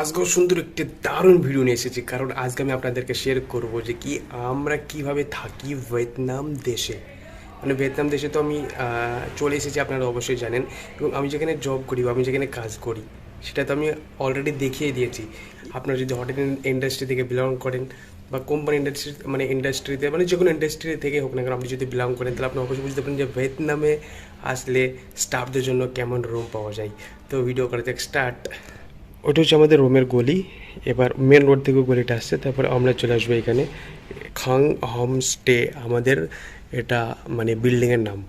আজকেও সুন্দর একটি দারুণ ভিডিও নিয়ে এসেছি। কারণ আজকে আমি আপনাদেরকে শেয়ার করব যে কি আমরা কীভাবে থাকি ভিয়েতনাম দেশে। মানে ভিয়েতনাম দেশে তো আমি চলে এসেছি, আপনারা অবশ্যই জানেন। এবং আমি যেখানে জব করি বা আমি যেখানে কাজ করি, সেটা তো আমি অলরেডি দেখিয়ে দিয়েছি। আপনারা যদি হোটেল ইন্ডাস্ট্রি থেকে বিলং করেন বা কোম্পানি ইন্ডাস্ট্রি মানে ইন্ডাস্ট্রিতে মানে যে কোনো ইন্ডাস্ট্রি থেকে হোক না কেন, আপনি যদি বিলং করেন, তাহলে আপনি অবশ্যই বুঝতে পারেন যে ভিয়েতনামে আসলে স্টাফদের জন্য কেমন রুম পাওয়া যায়। তো ভিডিও করা যাক স্টার্ট ওটা হচ্ছে আমাদের রোমের গলি। এবার মেন রোড থেকে গলিটা আসছে, তারপরে আমরা চলে আসব এখানে। খাং হোমস্টে আমাদের এটা মানে বিল্ডিংয়ের নাম।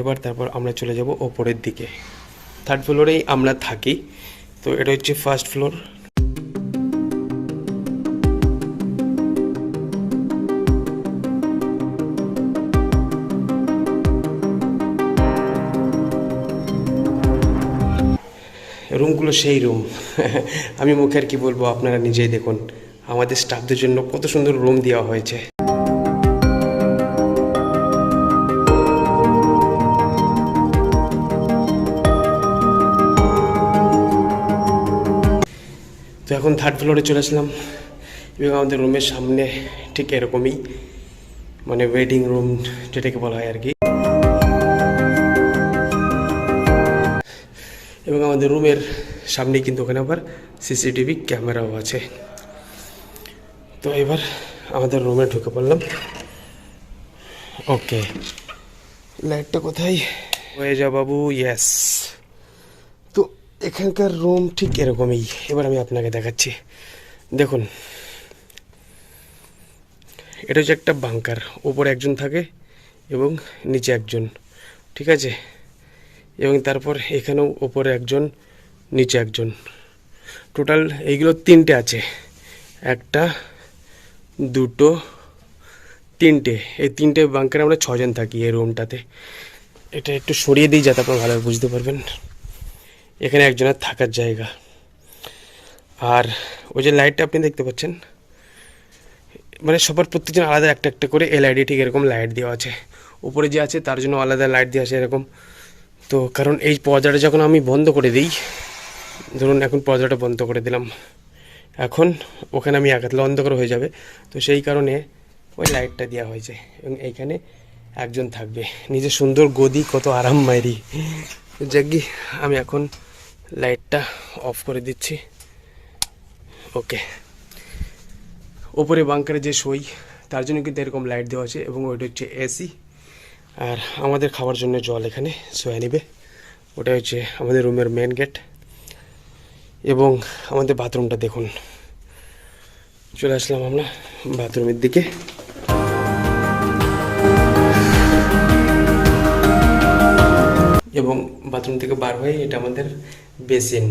এবার তারপর আমরা চলে যাব ওপরের দিকে। থার্ড ফ্লোরেই আমরা থাকি। তো এটা হচ্ছে ফার্স্ট ফ্লোর রুমগুলো সেই রুম আমি মুখে আর কি বলব, আপনারা নিজেই দেখুন। আমাদের স্টাফদের জন্য কত সুন্দর রুম দেওয়া হয়েছে। তো এখন থার্ড ফ্লোরে চলে আসলাম। এবং আমাদের রুমের সামনে ঠিক এরকমই মানে ওয়েডিং রুম যেটাকে বলা হয় আর কি। এবং আমাদের রুমের সামনে কিন্তু ওখানে আবার সিসিটিভি ক্যামেরাও আছে। তো এবার আমাদের রুমে ঢুকে পড়লাম। ওকে। লাইটটা কোথায়? হয়ে যা বাবু ইয়েস তো এখানকার রুম ঠিক এরকমই। এবার আমি আপনাকে দেখাচ্ছি। দেখুন। এটা হচ্ছে একটা বাংকার। উপরে একজন থাকে এবং নিচে একজন। ঠিক আছে? এবং তারপর এখানেও ওপরে একজন, নিচে একজন। টোটাল এইগুলো তিনটে আছে। একটা, দুটো, তিনটে। এই তিনটে বাঙ্কারে আমরা ছজন থাকি এই রুমটাতে এটা একটু সরিয়ে দিই যাতে আপনারা ভালোভাবে বুঝতে পারবেন। এখানে একজনের থাকার জায়গা। আর ওই যে লাইটটা আপনি দেখতে পাচ্ছেন মানে সবার প্রত্যেকজন আলাদা একটা একটা করে এলআইডি ঠিক এরকম লাইট দেওয়া আছে। উপরে যে আছে তার জন্য আলাদা লাইট দেওয়া আছে এরকম। তো কারণ এই পর্দাটা যখন আমি বন্ধ করে দিই, ধরুন এখন পর্দাটা বন্ধ করে দিলাম, এখন ওখানে আমি একাতলে অন্ধকার হয়ে যাবে। তো সেই কারণে ওই লাইটটা দেওয়া হয়েছে এবং এইখানে একজন থাকবে। নিজের সুন্দর গদি, কত আরাম মাইরি। যাকি আমি এখন লাইটটা অফ করে দিচ্ছি। ওকে। ওপরে বাংকারে যে সই, তার জন্য কিন্তু এরকম লাইট দেওয়া আছে এবং ওইটা হচ্ছে এসি। আর আমাদের খাওয়ার জন্য জল এখানে সোয়া নিবে ওটা হচ্ছে আমাদের রুমের মেন গেট এবং আমাদের বাথরুমটা দেখুন। চলে আসলাম আমরা বাথরুমের দিকে। এবং বাথরুম থেকে বার হয়ে এটা আমাদের বেসিন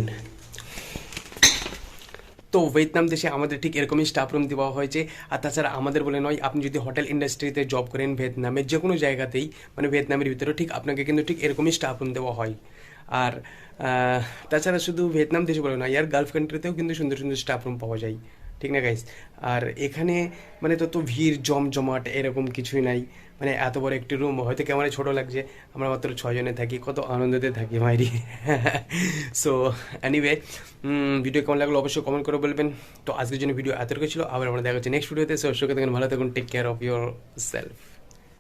তো ভিয়েতনাম দেশে আমাদের ঠিক এরকমই স্টাফ রুম দেওয়া হয়েছে। আর তাছাড়া আমাদের বলে নয়, আপনি যদি হোটেল ইন্ডাস্ট্রিতে জব করেন ভিয়েতনামের যে কোনো জায়গাতেই মানে ভিয়েতনামের ভিতরে ঠিক আপনাকে কিন্তু ঠিক এরকমই স্টাফ রুম দেওয়া হয়। আর তাছাড়া শুধু ভিয়েতনাম দেশে বলে নয় আর গালফ কান্ট্রিতেও কিন্তু সুন্দর সুন্দর স্টাফ রুম পাওয়া যায়। ঠিক না গাইস আর এখানে মানে তত ভিড়, জমজমাট এরকম কিছুই নাই। মানে এত বড় একটি রুম হয়তো ক্যামেরায় ছোট লাগছে, আমরা মাত্র ছজনে থাকি, কত আনন্দতে থাকি মাইরি সো এনিওয়ে ভিডিও কেমন লাগল অবশ্যই কমেন্ট করে বলবেন। তো আজকের জন্য ভিডিও এতটুকু ছিল, আবার আমরা দেখা হচ্ছে নেক্সট ভিডিওতে সো সুখে থাকুন, ভালো থাকুন take care of your self